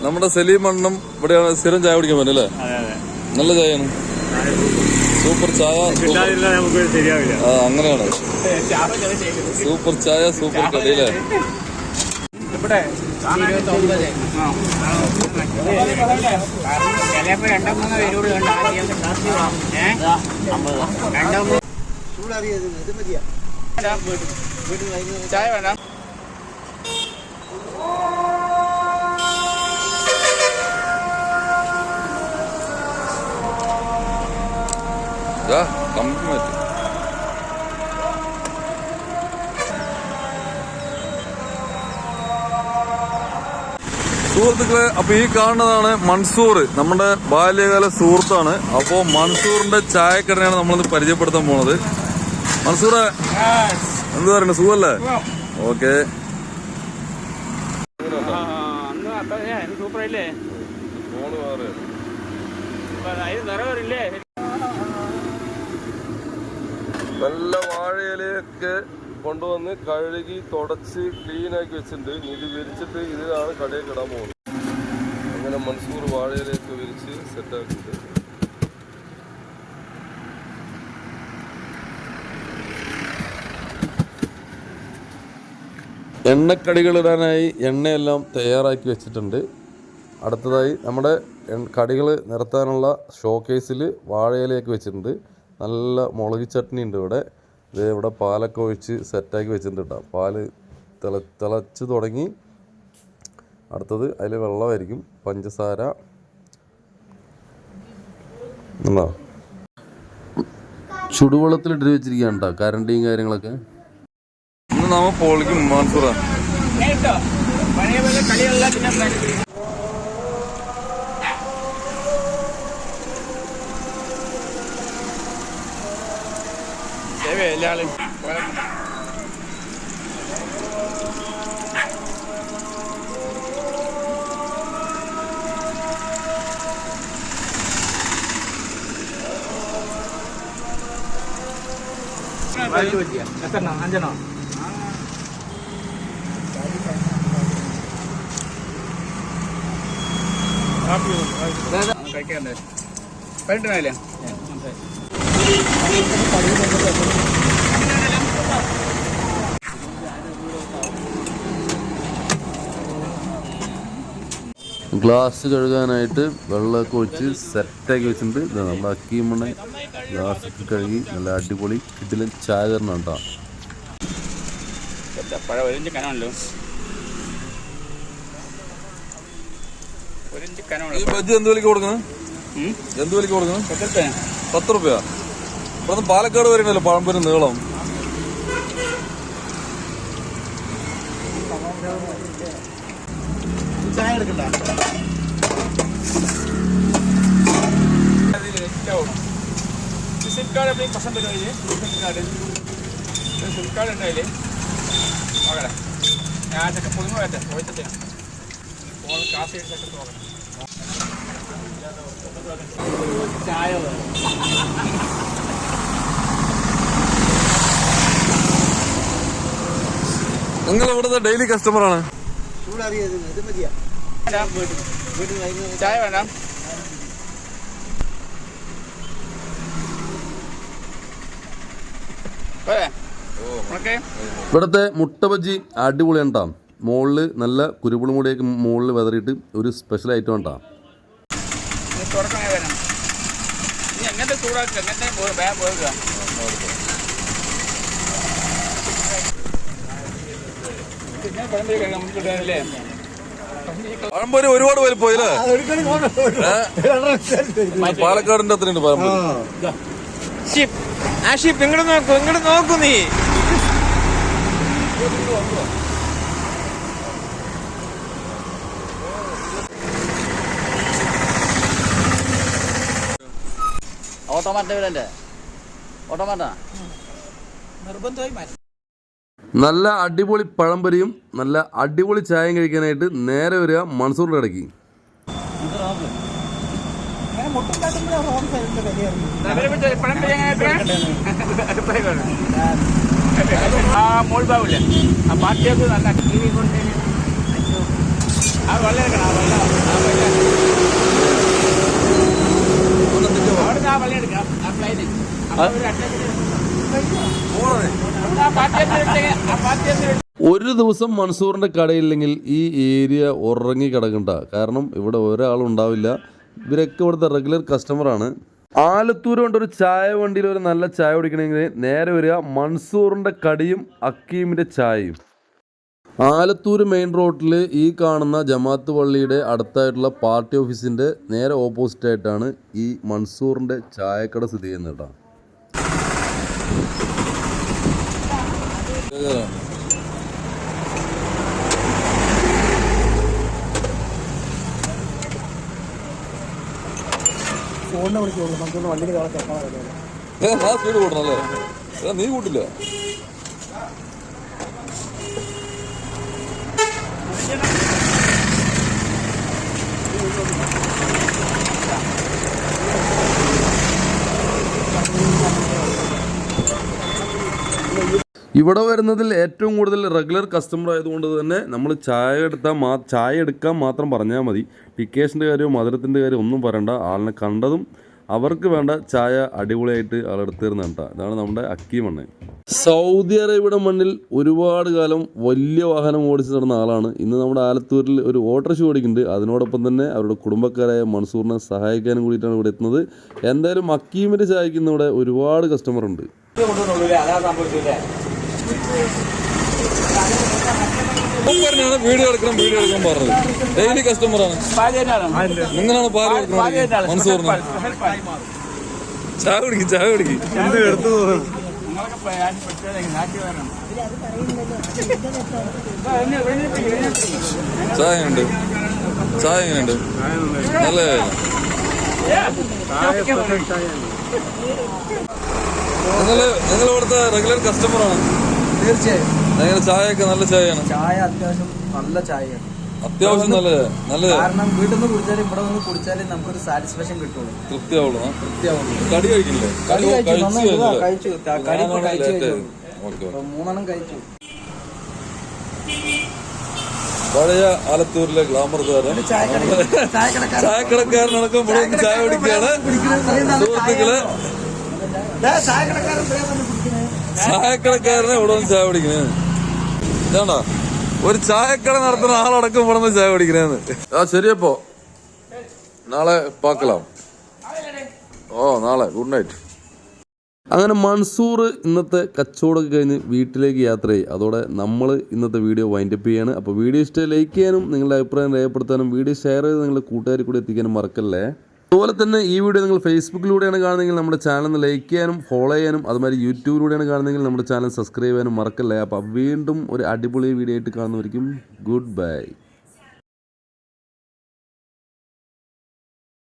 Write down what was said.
നമ്മുടെ സലീം അണ്ണം ഇവിടെയാണ് സ്ഥിരം ചായ കുടിക്കാൻ പറ്റും അല്ലേ? അതെ അതെ. നല്ല ചായയാണ്. സൂപ്പർ ചായ ആ അങ്ങനെയാണ്. സൂപ്പർ ചായ സൂപ്പർ കടി ചായ ഇവിടെ ദാ, там это. സുഹൃത്തുക്കളെ അപ്പൊ ഈ കാണുന്നതാണ് മൻസൂർ നമ്മുടെ ബാല്യകാല സുഹൃത്താണ് അപ്പോ മൻസൂറിന്റെ ചായക്കടനെയാണ് നമ്മളിന്ന് പരിചയപ്പെടുത്താൻ പോണത് മൻസൂറെ എന്ത് പറയുന്നത് സുഖല്ലേ ഓക്കെ സൂപ്പറല്ലേ നല്ല വാഴയിലയൊക്കെ കൊണ്ടുവന്ന് കഴുകി തുടച്ച് ക്ലീൻ ആക്കി വെച്ചിട്ടുണ്ട്. ഇത് വിരിച്ചിട്ട് ഇതിലാണ് കടയിൽ കിടാൻ പോകുന്നത്. അങ്ങനെ മൺസൂർ വാഴയിലയൊക്കെ വിരിച്ച് സെറ്റ് ആക്കിയിട്ട്. എണ്ണക്കടികൾ ഇടാനായി എണ്ണയെല്ലാം തയ്യാറാക്കി വെച്ചിട്ടുണ്ട്. അടുത്തതായി നമ്മുടെ കടികൾ നിരത്താനുള്ള ഷോക്കേസിൽ വാഴയിലയൊക്കെ വെച്ചിട്ടുണ്ട്. നല്ല മുളക് ചട്നി ഉണ്ട് ഇവിടെ. ഇത് ഇവിടെ പാലൊക്കെ ഒഴിച്ച് സെറ്റാക്കി വെച്ചിട്ടുണ്ട് കേട്ടോ. പാൽ തിള തിളച്ച് തുടങ്ങി. അടുത്തത് അതിൽ വെള്ളമായിരിക്കും. പഞ്ചസാര. ഉണ്ടോ? ചുടുവെള്ളത്തിൽ ഇട്ട് വെച്ചിരിക്കുകയാണ് കേട്ടോ കരണ്ടിയും കാര്യങ്ങളൊക്കെ. ഇന്ന് നാമ പോളിക്കും മാൻസൂറ എല്ലാവരും എത്രണ്ണം അഞ്ചെണ്ണോ പതിനെട്ടിനായില്ലേ? ഗ്ലാസ് കഴുകാനായിട്ട് വെള്ളമൊക്കെ വെച്ച് സെറ്റാക്കി വെച്ചിട്ടുണ്ട്. ഇതാ നമ്മൾ അക്കീമണ്ണ ഗ്ലാസ് ഒക്കെ കഴുകി നല്ല അടിപൊളി ഇതിലും ചായ തരണം കേട്ടോ കനമുള്ള ബജ്ജി എന്ത് വിലക്ക് കൊടുക്കണം? എന്ത് വിലക്ക് കൊടുക്കണം? പത്തത്തെ പത്ത് റുപ്യ. ഇവിടുന്ന് പാലക്കാട് വരുന്നല്ലോ പഴംപൊരു നീളം. ചായ എടുക്കണ്ട. കാർഡ് എപ്പോഴും പസം വരുമോ ഇത് വിസിറ്റ് കാർഡ് വിസിറ്റ് കാർഡ് ഉണ്ടായില്ലേ നോക്കട്ടെ. ഞാൻ ചക്ക പൊതുങ്ങ വരട്ടെ. ചോദിച്ചിട്ട് ഫോൺ കാശ് എടുത്തൊക്കെ നോക്കണം ചായ നിങ്ങൾ ഇവിടുത്തെ ഡെയിലി കസ്റ്റമറാണ് ചായ വേണം ഇവിടുത്തെ മുട്ട ബജ്ജി അടിപൊളിയാണ് കേട്ടോ മുകളിൽ നല്ല കുരുപുളും പൊടിയൊക്കെ മുകളിൽ വെതറിയിട്ട് ഒരു സ്പെഷ്യൽ ഐറ്റം ഉണ്ടാ എങ്ങനത്തെ ചൂടാക്കുക എങ്ങനത്തെ പഴംപൊരി ഒരുപാട് പേര് പോയില്ലേ പാലക്കാടിന്റെ അത്രയുണ്ട് പഴംപൊരി. ഷിപ്പ് ആ ഷിപ്പ് ഇങ്ങോട്ട് നോക്കൂ ഇങ്ങോട്ട് നോക്കൂ നീ. ഓട്ടോമാറ്റ വിലന്റെ ഓട്ടോമാറ്റ? നിർബന്ധമായി മാറ്റി. നല്ല അടിപൊളി പഴംപൊരിയും നല്ല അടിപൊളി ചായയും കഴിക്കാനായിട്ട് നേരെ വരിക മൺസൂറിന്റെ ഇടയ്ക്ക് ആ വെള്ളം എടുക്കാം ആ ഫ്ലൈറ്റ് ഒരു ദിവസം മൻസൂറിന്റെ കടയില്ലെങ്കിൽ ഈ ഏരിയ ഉറങ്ങി കിടക്കണ്ട. കാരണം ഇവിടെ ഒരാളുണ്ടാവില്ല ഇവരൊക്കെ ഇവിടുത്തെ റെഗുലർ കസ്റ്റമറാണ് ആലത്തൂർ ഒരു ചായ വണ്ടിയിൽ ഒരു നല്ല ചായ കുടിക്കണമെങ്കിൽ നേരെ വരിക മൻസൂറിന്റെ കടിയും അക്കീമിന്റെ ചായയും. ആലത്തൂർ മെയിൻ റോഡിൽ ഈ കാണുന്ന ജമാത്ത് പള്ളിയുടെ അടുത്തായിട്ടുള്ള പാർട്ടി ഓഫീസിന്റെ നേരെ ഓപ്പോസിറ്റ് ആയിട്ടാണ് ഈ മൻസൂറിന്റെ ചായക്കട സ്ഥിതി ചെയ്യുന്നത് കേട്ടോ. ഫോണിനെ വിളിക്കുള്ളൂ. നമുക്കൊന്ന് വണ്ടിയിൽ കാണാൻ ചെക്കാൻ ഞാൻ സ്പീഡ് കൂട്ടണല്ലേ? നീ കൂട്ടില്ല? ഇവിടെ വരുന്നതിൽ ഏറ്റവും കൂടുതൽ റെഗുലർ കസ്റ്റമർ ആയതുകൊണ്ട് തന്നെ നമ്മൾ ചായ എടുത്താൽ മാ ചായ എടുക്കാൻ മാത്രം പറഞ്ഞാൽ മതി. ടിക്കേഷന്റെ കാര്യവും മധുരത്തിന്റെ കാര്യവും ഒന്നും പറയണ്ട. ആളിനെ കണ്ടതും അവർക്ക് വേണ്ട ചായ അടിപൊളിയായിട്ട് ആളെടുത്ത് തരുന്ന കേട്ടോ. ഇതാണ് നമ്മുടെ അക്കി മണ്ണ് സൗദി അറേബ്യയുടെ മണ്ണിൽ ഒരുപാട് കാലം വലിയ വാഹനം ഓടിച്ച് നടന്ന ആളാണ്. ഇന്ന് നമ്മുടെ ആലത്തൂരിൽ ഒരു ഓട്ടോറിക്ഷ ഓടിക്കുന്നുണ്ട്. അതിനോടൊപ്പം തന്നെ അവരുടെ കുടുംബക്കാരായ മൻസൂറിനെ സഹായിക്കാനും കൂടിയിട്ടാണ് ഇവിടെ എത്തുന്നത്. എന്തായാലും അക്കീമിന്റെ ചായക്ക് ഇന്ന് ഇവിടെ ഒരുപാട് കസ്റ്റമർ ഉണ്ട്. പറഞ്ഞാണ് വീഡിയോ എടുക്കണം വീഡിയോ എടുക്കണം പറഞ്ഞത്. ഡെയിലി കസ്റ്റമറാണ് നിങ്ങളാണ് പാൽ കൊടുക്കുന്നത് മൻസൂറിന്. ചായ കുടിക്കും ചായ കുടിക്കും. വരണം. ചായ ഉണ്ട്. ചായ എങ്ങനെയുണ്ട്? നല്ല നിങ്ങൾ നിങ്ങൾ ഇവിടുത്തെ റെഗുലർ കസ്റ്റമറാണ് തീർച്ചയായും. ചായയൊക്കെ നല്ല ചായയാണ്? ചായ അത്യാവശ്യം നല്ല ചായയാണ്. അത്യാവശ്യം നല്ല നല്ല കാരണം വീട്ടിൽ നിന്ന് കുടിച്ചാലും ഇവിടെ വന്ന് കുടിച്ചാലും നമുക്കൊരു സാറ്റിസ്ഫാക്ഷൻ കിട്ടുള്ളൂ. തൃപ്തിയാവുള്ളൂ. കടി കഴിക്കില്ലേ? കടി കഴിച്ചു കടി കഴിച്ചു മൂന്നെണ്ണം കഴിച്ചു. പഴയ ആലത്തൂരിലെ ഗ്ലാമർ താരം ചായക്കടക്കാരനടക്കം ഇവിടെ ചായ കുടിക്കുകയാണ്. സുഹൃത്തുക്കൾ. ചായക്കടക്കാരൻ ചായക്കടക്കാരനെ ഇവിടെ വന്ന് ചായ കുടിക്കുന്നത് ഇതാണ്ടാ? ഒരു ചായക്കട നടത്തുന്ന ആളടക്കം ഇവിടെ ചായ പിടിക്കണേന്ന് ആ ശരിയപ്പോ. നാളെ പാക്കലാം ഓ നാളെ. Good night. അങ്ങനെ മൺസൂർ ഇന്നത്തെ കച്ചവടമൊക്കെ കഴിഞ്ഞ് വീട്ടിലേക്ക് യാത്രയായി. അതോടെ നമ്മൾ ഇന്നത്തെ വീഡിയോ വൈൻഡപ്പ് ചെയ്യാണ്. അപ്പോൾ വീഡിയോ ഇഷ്ടം ലൈക്ക് ചെയ്യാനും നിങ്ങളുടെ അഭിപ്രായം രേഖപ്പെടുത്താനും വീഡിയോ ഷെയർ ചെയ്ത് നിങ്ങളുടെ കൂട്ടുകാരി കൂടി എത്തിക്കാനും മറക്കല്ലേ? അതുപോലെ തന്നെ ഈ വീഡിയോ നിങ്ങൾ ഫേസ്ബുക്കിലൂടെയാണ് കാണുന്നതെങ്കിൽ നമ്മുടെ ചാനൽ ലൈക്ക് ചെയ്യാനും ഫോളോ ചെയ്യാനും അതുമാതിരി യൂട്യൂബിലൂടെയാണ് കാണുന്നതെങ്കിൽ നമ്മുടെ ചാനൽ സബ്സ്ക്രൈബ് ചെയ്യാനും മറക്കല്ലേ. അപ്പോൾ വീണ്ടും ഒരു അടിപൊളി വീഡിയോ ആയിട്ട് കാണുന്നവരിക്കും ഗുഡ് ബൈ